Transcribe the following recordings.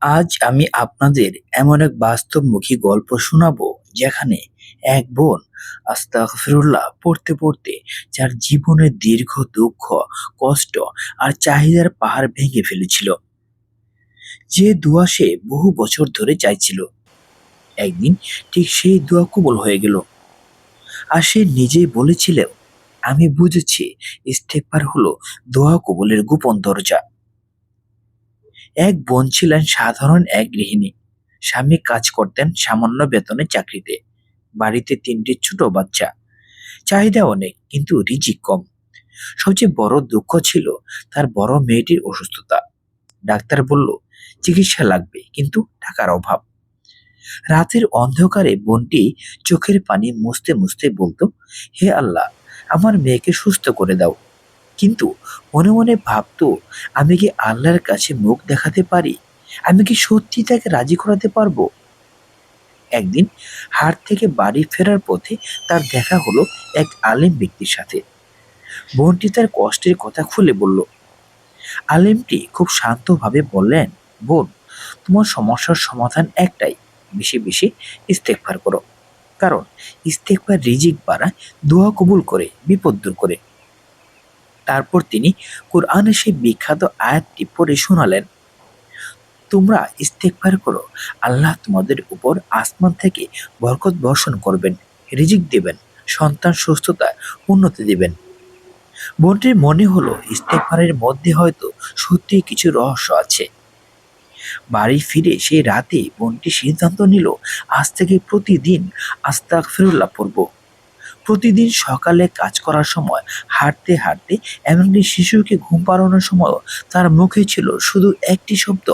আজ আমি আপনাদের এমন এক বাস্তবমুখী গল্প শোনাবো যেখানে এক বোন আস্তাগফিরুল্লাহ পড়তে পড়তে যার জীবনের দীর্ঘ দুঃখ, কষ্ট আর চাহিদার পাহাড় ভেঙে ফেলেছিল। যে দোয়া সে বহু বছর ধরে চাইছিল। একদিন ঠিক সেই দোয়া কবুল হয়ে গেল। আর সে নিজেই বলেছিল, আমি বুঝেছি, ইস্তেকবার হলো দোয়া কবুলের গোপন দরজা। এক বোন ছিলেন সাধারণ এক গৃহিণী। স্বামী কাজ করতেন সামান্য বেতনে চাকরিতে। বাড়িতে তিনটি ছোট বাচ্চা। চাহিদা অনেক, কিন্তু রিজিক কম। সবচেয়ে বড় দুঃখ ছিল তার বড় মেয়েটির অসুস্থতা। ডাক্তার বলল, চিকিৎসা লাগবে, কিন্তু টাকার অভাব। রাতের অন্ধকারে বোনটি চোখের পানি মুছতে মুছতে বলতো, হে আল্লাহ, আমার মেয়েকে সুস্থ করে দাও। কিন্তু মনে মনে ভাবতো, আমি কি আল্লাহর কাছে মুখ দেখাতে পারি? আমি কি সত্যি তাকে রাজি করাতে পারব? একদিন হাট থেকে বাড়ি ফেরার পথে তার দেখা হলো এক আলেম ব্যক্তির সাথে। বোনটি তার কষ্টের কথা খুলে বলল, আলেমটি খুব শান্তভাবে বললেন, বোন, তোমার সমস্যার সমাধান একটাই, বেশি বেশি ইস্তেকবার করো। কারণ ইস্তেকবার রিজিক বাড়ায় দোয়া কবুল করে, বিপদ দূর করে। তারপর তিনি কোরআনের সেই বিখ্যাত আয়াতটি পড়ে শোনালেন। তোমরা ইস্তেকবার করো, আল্লাহ তোমাদের উপর আসমান থেকে বরকত বর্ষণ করবেন, রিজিক দেবেন, সন্তান সুস্থতা, উন্নতি দেবেন। বোনটির মনে হলো ইস্তেকবারের মধ্যে হয়তো সত্যি কিছু রহস্য আছে। বাড়ি ফিরে সেই রাতে বোনটি সিদ্ধান্ত নিল, আজ থেকে প্রতিদিন আস্তাক ফিরুল্লাহ পড়ব। প্রতিদিন সকালে কাজ করার সময়, হাঁটতে হাঁটতে এমনকি শিশুকে ঘুম পাড়ানোর সময় তার মুখে ছিল শুধু একটি শব্দ।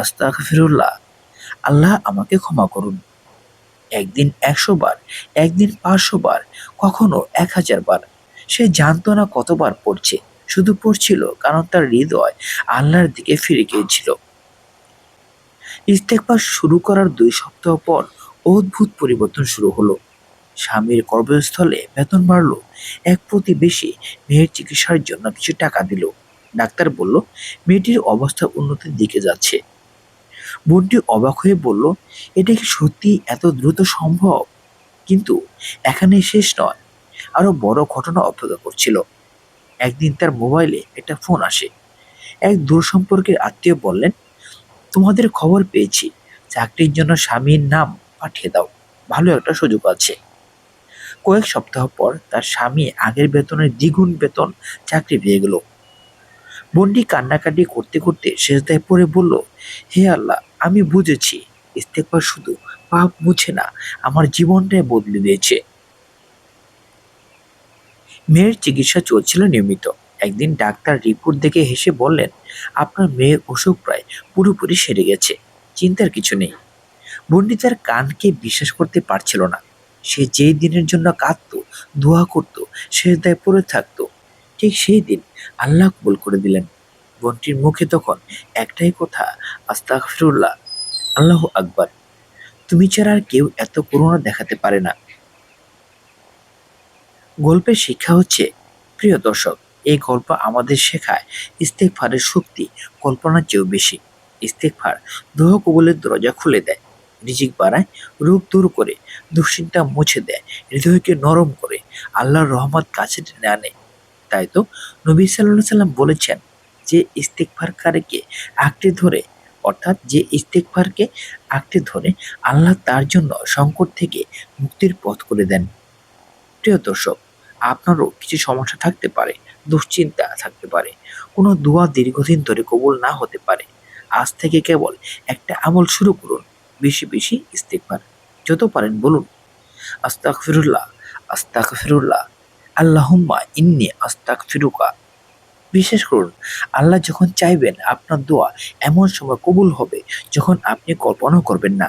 আস্তাক ফিরুল্লাহ আল্লাহ আমাকে ক্ষমা করুন। একদিন একশো বার, একদিন পাঁচশো বার, কখনো এক হাজার বার। সে জানতো না কতবার পড়ছে, শুধু পড়ছিল কারণ তার হৃদয় আল্লাহর দিকে ফিরে গিয়েছিল। ইস্তেকবার শুরু করার দুই সপ্তাহ পর অদ্ভুত পরিবর্তন শুরু হলো। স্বামীর কর্মস্থলে বেতন বাড়লো। এক প্রতিবেশী মেয়ের চিকিৎসার জন্য কিছু টাকা দিল। ডাক্তার বলল, মেয়েটির অবস্থা উন্নতির দিকে যাচ্ছে। বোনটি অবাক হয়ে বলল, এটা কি সত্যি এত দ্রুত সম্ভব? কিন্তু এখানে শেষ নয় আরও বড় ঘটনা অপেক্ষা করছিল। একদিন তার মোবাইলে একটা ফোন আসে। এক দূর সম্পর্কের আত্মীয় বললেন, তোমাদের খবর পেয়েছি। চাকরির জন্য স্বামীর নাম পাঠিয়ে দাও। ভালো একটা সুযোগ আছে। কয়েক সপ্তাহ পর তার স্বামী আগের বেতনের দ্বিগুণ বেতন চাকরি পেয়ে গেল। বন্ডি কান্নাকাটি করতে করতে শেষদায় পরে বলল, হে আল্লাহ, আমি বুঝেছি। ইস্তেকবার শুধু পাপ মুছে না, আমার জীবনটাই বদলে দিয়েছে। মেয়ের চিকিৎসা চলছিল নিয়মিত। একদিন ডাক্তার রিপোর্ট দেখে হেসে বললেন, আপনার মেয়ের অসুখ প্রায় পুরোপুরি সেরে গেছে, চিন্তার কিছু নেই। বন্ডি তার কানকে বিশ্বাস করতে পারছিল না। সে যেই দিনের জন্য কাঁদতো, দোয়া করত, সে দায় পড়ে থাকতো, ঠিক সেই দিন আল্লাহ কবুল করে দিলেন। বোনটির মুখে তখন একটাই কথা, আস্তাগফিরুল্লাহ, আল্লাহ আকবার, তুমি ছাড়া আর কেউ এত করুণা দেখাতে পারে না। গল্পের শিক্ষা হচ্ছে, প্রিয় দর্শক, এই গল্প আমাদের শেখায় ইস্তেকফারের শক্তি কল্পনার চেয়েও বেশি। ইস্তেকফার দোহ কবুলের দরজা খুলে দেয়। রিজিক বাড়ায়, রোগ দূর করে, দুশ্চিন্তা মুছে দেয়, হৃদয়কে নরম করে, আল্লাহর রহমত কাছে টেনে আনে। তাই তো নবী সাল্লাহ সাল্লাম বলেছেন যে ইস্তেকফারকারীকে আঁকড়ে ধরে, অর্থাৎ যে ইস্তেকফারকে আঁকড়ে ধরে, আল্লাহ তার জন্য সংকট থেকে মুক্তির পথ করে দেন। প্রিয় দর্শক, আপনারও কিছু সমস্যা থাকতে পারে, দুশ্চিন্তা থাকতে পারে, কোনো দোয়া দীর্ঘদিন ধরে কবুল না হতে পারে। আজ থেকে কেবল একটা আমল শুরু করুন বেশি বেশি ইস্তেকবার যত পারেন বলুন। আস্তাক ফিরুল্লাহ আস্তাক ফিরুল্লাহ আল্লাহম্মা ইন্নি আস্তাক ফিরুকা বিশেষ করুন, আল্লাহ যখন চাইবেন আপনার দোয়া এমন সময় কবুল হবে, যখন আপনি কল্পনাও করবেন না।